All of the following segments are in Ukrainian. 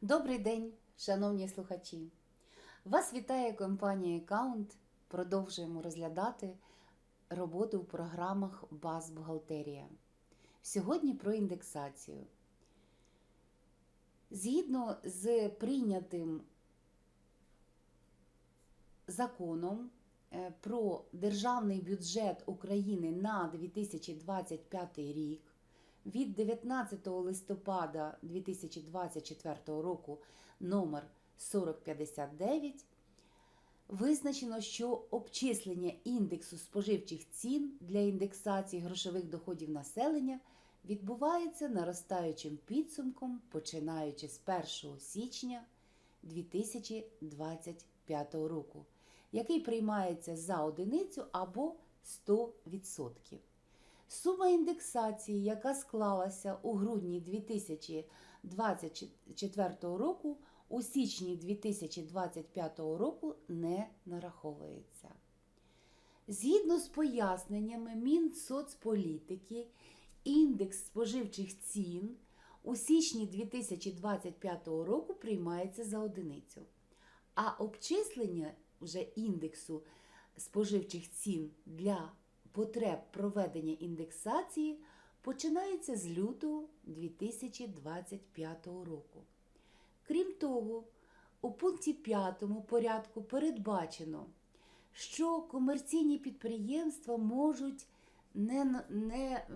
Добрий день, шановні слухачі! Вас вітає компанія Аккаунт. Продовжуємо розглядати роботу в програмах Баз Бухгалтерія. Сьогодні про індексацію. Згідно з прийнятим законом е, про державний бюджет України на 2025 рік від 19 листопада 2024 року номер 4059 визначено, що обчислення індексу споживчих цін для індексації грошових доходів населення відбувається наростаючим підсумком, починаючи з 1 січня 2025 року, який приймається за одиницю або 100%. Сума індексації, яка склалася у грудні 2024 року, у січні 2025 року не нараховується. Згідно з поясненнями Мінсоцполітики, індекс споживчих цін у січні 2025 року приймається за одиницю, а обчислення вже індексу споживчих цін для потреб проведення індексації починається з лютого 2025 року. Крім того, у пункті 5 порядку передбачено, що комерційні підприємства можуть не, не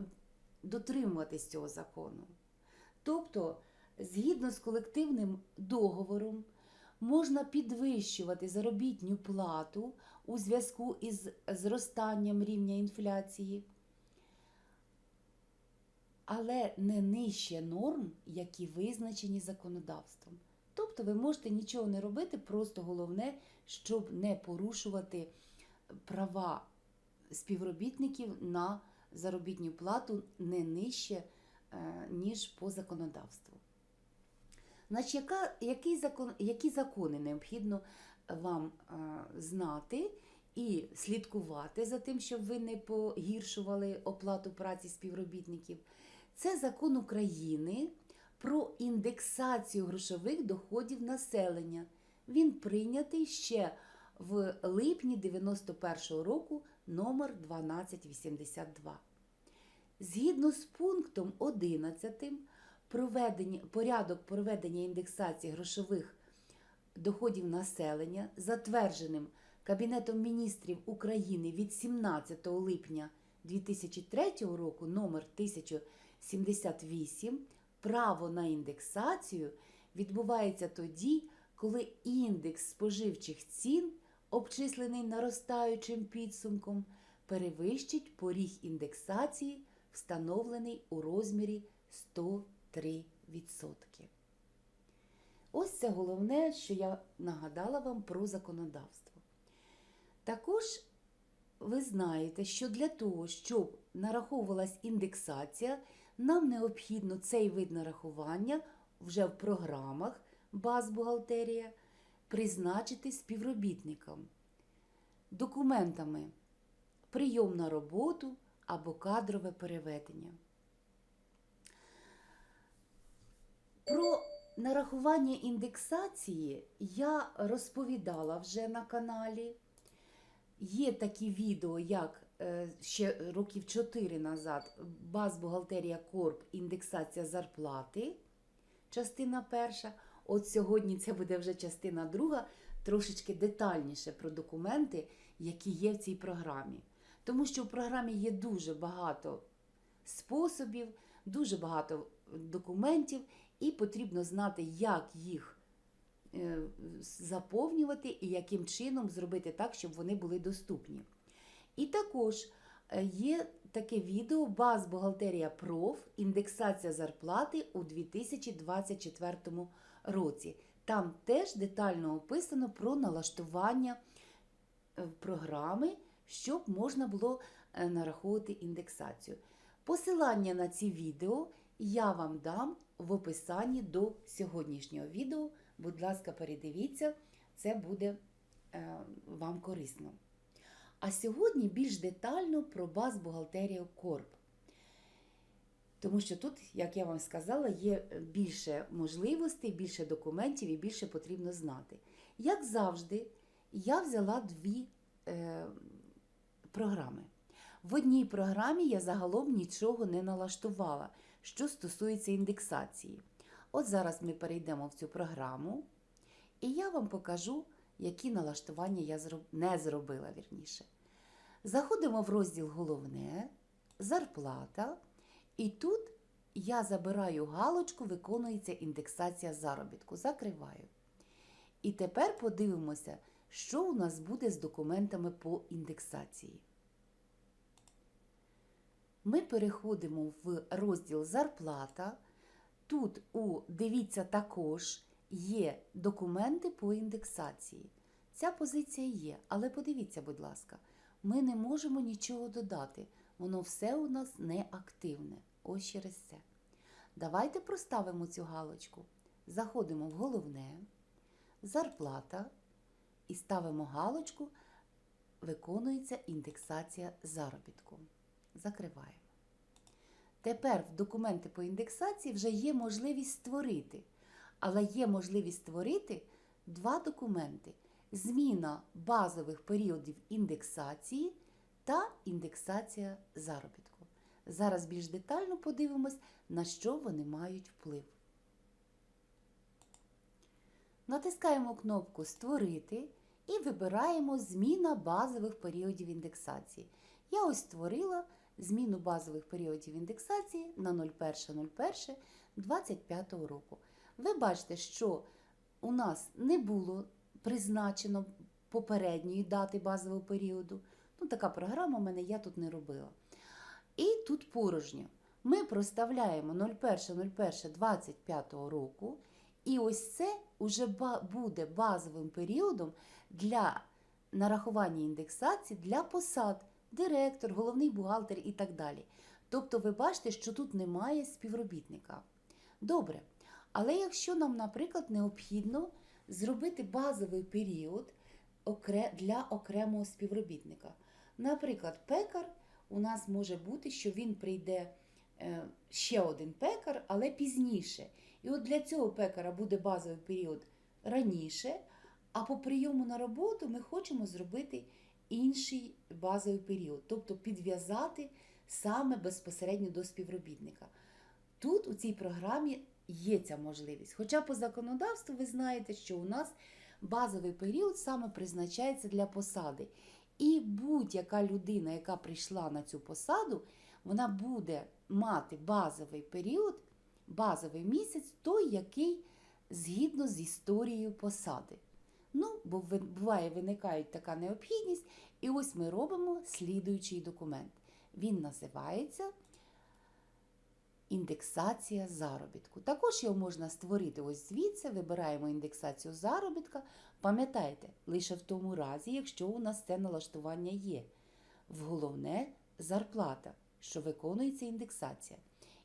дотримуватись цього закону. Тобто, згідно з колективним договором, можна підвищувати заробітню плату у зв'язку із зростанням рівня інфляції, але не нижче норм, які визначені законодавством. Тобто ви можете нічого не робити, просто головне, щоб не порушувати права співробітників на заробітну плату не нижче, е, ніж по законодавству. Значить, яка, який закон, які закони необхідно вам е, знати і слідкувати за тим, щоб ви не погіршували оплату праці співробітників? Це закон України про індексацію грошових доходів населення. Він прийнятий ще в липні 91-го року номер 1282. Згідно з пунктом 11 проведення, порядок проведення індексації грошових доходів населення, затвердженим Кабінетом міністрів України від 17 липня 2003 року номер 1078, право на індексацію відбувається тоді, коли індекс споживчих цін, обчислений наростаючим підсумком, перевищить поріг індексації, встановлений у розмірі 100 3%. Ось це головне, що я нагадала вам про законодавство. Також ви знаєте, що для того, щоб нараховувалась індексація, нам необхідно цей вид нарахування вже в програмах баз бухгалтерія призначити співробітникам, документами прийом на роботу або кадрове переведення. Про нарахування індексації я розповідала вже на каналі. Є такі відео, як е, ще років 4 назад Баз Бухгалтерія Корп, індексація зарплати, частина перша. От сьогодні це буде вже частина друга, трошечки детальніше про документи, які є в цій програмі. Тому що в програмі є дуже багато способів, дуже багато документів, і потрібно знати, як їх е, заповнювати і яким чином зробити так, щоб вони були доступні. І також е, є таке відео Баз Бухгалтерія Проф. Індексація зарплати у 2024 році. Там теж детально описано про налаштування е, програми, щоб можна було нараховувати індексацію. Посилання на ці відео я вам дам в описанні до сьогоднішнього відео. Будь ласка, передивіться, це буде е, вам корисно. А сьогодні більш детально про баз бухгалтерія Корп. Тому що тут, як я вам сказала, є більше можливостей, більше документів і більше потрібно знати. Як завжди, я взяла дві е, програми. В одній програмі я загалом нічого не налаштувала, що стосується індексації. От зараз ми перейдемо в цю програму, і я вам покажу, які налаштування я не зробила вірніше. Заходимо в розділ Головне, зарплата, і тут я забираю галочку, виконується індексація заробітку. Закриваю. І тепер подивимося, що у нас буде з документами по індексації. Ми переходимо в розділ Зарплата. Тут у дивіться також є документи по індексації. Ця позиція є, але подивіться, будь ласка, ми не можемо нічого додати. Воно все у нас неактивне. Ось через це. Давайте проставимо цю галочку. Заходимо в головне, зарплата і ставимо галочку, виконується індексація заробітку. Закриваємо. Тепер в документи по індексації вже є можливість створити. Але є можливість створити два документи: зміна базових періодів індексації та індексація заробітку. Зараз більш детально подивимось, на що вони мають вплив. Натискаємо кнопку Створити і вибираємо Зміна базових періодів індексації. Я ось створила зміну базових періодів індексації на 01.01.25 року. Ви бачите, що у нас не було призначено попередньої дати базового періоду. Ну, така програма в мене я тут не робила. І тут порожньо. Ми проставляємо 01.01.25 року, і ось це вже буде базовим періодом для нарахування індексації для посад, директор, головний бухгалтер і так далі. Тобто, ви бачите, що тут немає співробітника. Добре. Але якщо нам, наприклад, необхідно зробити базовий період для окремого співробітника. Наприклад, пекар у нас може бути, що він прийде е, ще один пекар, але пізніше. І от для цього пекара буде базовий період раніше, а по прийому на роботу ми хочемо зробити інший базовий період, тобто підв'язати саме безпосередньо до співробітника. Тут у цій програмі є ця можливість. Хоча по законодавству ви знаєте, що у нас базовий період саме призначається для посади. І будь-яка людина, яка прийшла на цю посаду, вона буде мати базовий період, базовий місяць, той, який згідно з історією посади. Ну, бо буває, виникає така необхідність, і ось ми робимо слідуючий документ. Він називається індексація заробітку. Також його можна створити ось звідси, вибираємо індексацію заробітка. Пам'ятайте, лише в тому разі, якщо у нас це налаштування є. В головне зарплата, що виконується індексація.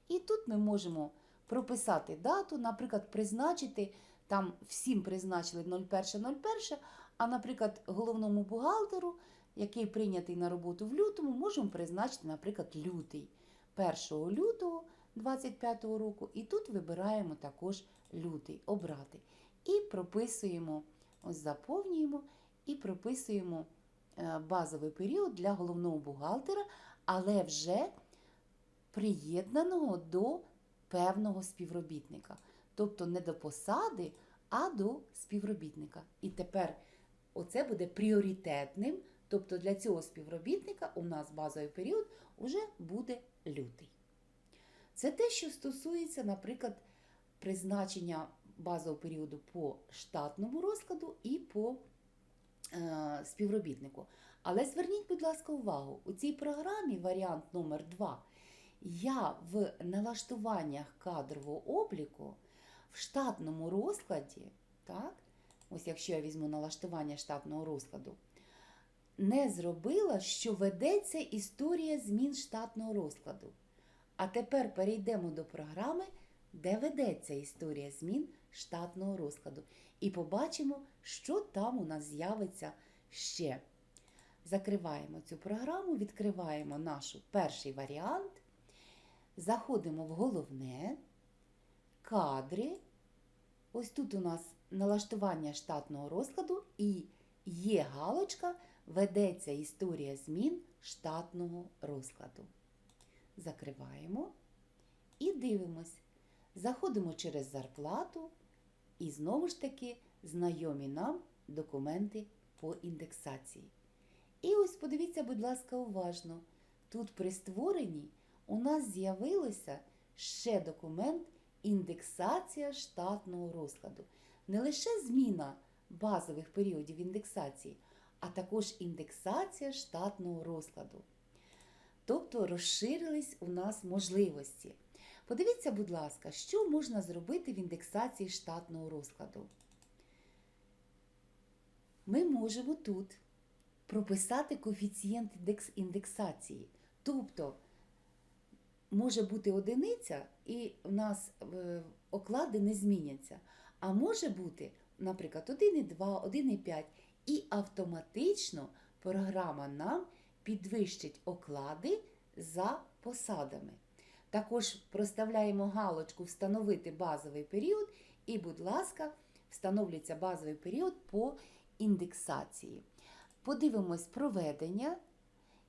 І тут ми можемо прописати дату, наприклад, призначити, там всім призначили 01.01, а, наприклад, головному бухгалтеру, який прийнятий на роботу в лютому, можемо призначити, наприклад, лютий. 1 лютого 25 року, і тут вибираємо також лютий обрати. І прописуємо, ось заповнюємо і прописуємо е, базовий період для головного бухгалтера, але вже приєднаного до певного співробітника. Тобто не до посади, а до співробітника. І тепер оце буде пріоритетним. Тобто для цього співробітника у нас базовий період вже буде лютий. Це те, що стосується, наприклад, призначення базового періоду по штатному розкладу і по е, співробітнику. Але зверніть, будь ласка, увагу, у цій програмі варіант номер 2 я в налаштуваннях кадрового обліку в штатному розкладі, так, ось якщо я візьму налаштування штатного розкладу, не зробила, що ведеться історія змін штатного розкладу. А тепер перейдемо до програми, де ведеться історія змін штатного розкладу. І побачимо, що там у нас з'явиться ще. Закриваємо цю програму, відкриваємо наш перший варіант. заходимо в головне, кадри. Ось тут у нас налаштування штатного розкладу і є галочка Ведеться історія змін штатного розкладу. Закриваємо і дивимось. Заходимо через зарплату і знову ж таки знайомі нам документи по індексації. І ось подивіться, будь ласка, уважно. Тут при створенні у нас з'явилося ще документ індексація штатного розкладу. Не лише зміна базових періодів індексації, а також індексація штатного розкладу. Тобто розширились у нас можливості. Подивіться, будь ласка, що можна зробити в індексації штатного розкладу. Ми можемо тут прописати коефіцієнт індексації. Тобто може бути одиниця, і в нас е, оклади не зміняться. А може бути, наприклад, 1,2, 1,5, і автоматично програма нам підвищить оклади за посадами. Також проставляємо галочку Встановити базовий період, і, будь ласка, встановлюється базовий період по індексації. Подивимось проведення,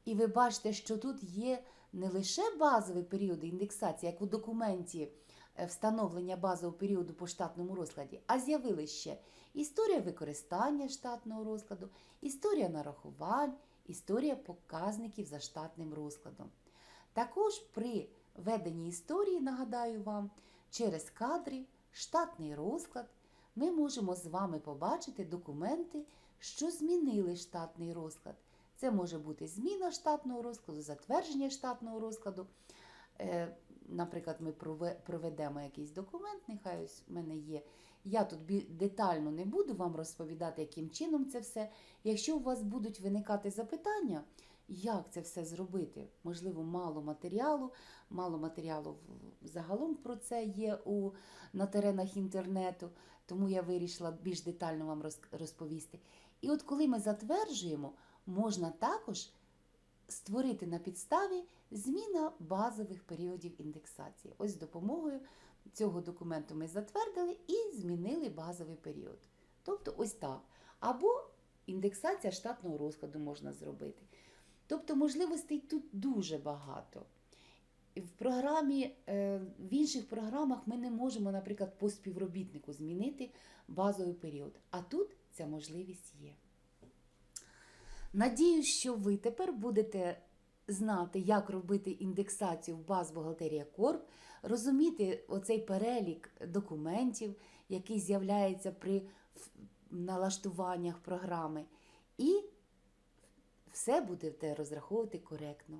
і ви бачите, що тут є не лише базовий період індексації, як у документі е, встановлення базового періоду по штатному розкладі, а з'явилися ще історія використання штатного розкладу, історія нарахувань, історія показників за штатним розкладом. Також при веденні історії, нагадаю вам, через кадри, штатний розклад ми можемо з вами побачити документи, що змінили штатний розклад. Це може бути зміна штатного розкладу, затвердження штатного розкладу. Е, Наприклад, ми проведемо якийсь документ, нехай ось в мене є. Я тут детально не буду вам розповідати, яким чином це все. Якщо у вас будуть виникати запитання, як це все зробити, можливо, мало матеріалу, мало матеріалу загалом про це є у, на теренах інтернету, тому я вирішила більш детально вам роз- розповісти. І от коли ми затверджуємо, можна також створити на підставі зміна базових періодів індексації. Ось з допомогою цього документу ми затвердили і змінили базовий період. Тобто ось так. Або індексація штатного розкладу можна зробити. Тобто можливостей тут дуже багато. В програмі, е, в інших програмах ми не можемо, наприклад, по співробітнику змінити базовий період. А тут ця можливість є. Надіюсь, що ви тепер будете знати, як робити індексацію в баз бухгалтерія Корп, розуміти оцей перелік документів, який з'являється при налаштуваннях програми, і все будете розраховувати коректно.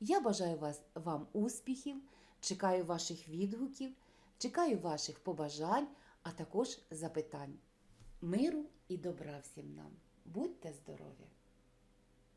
Я бажаю вас, вам успіхів, чекаю ваших відгуків, чекаю ваших побажань, а також запитань. Миру і добра всім нам. Будьте здорові!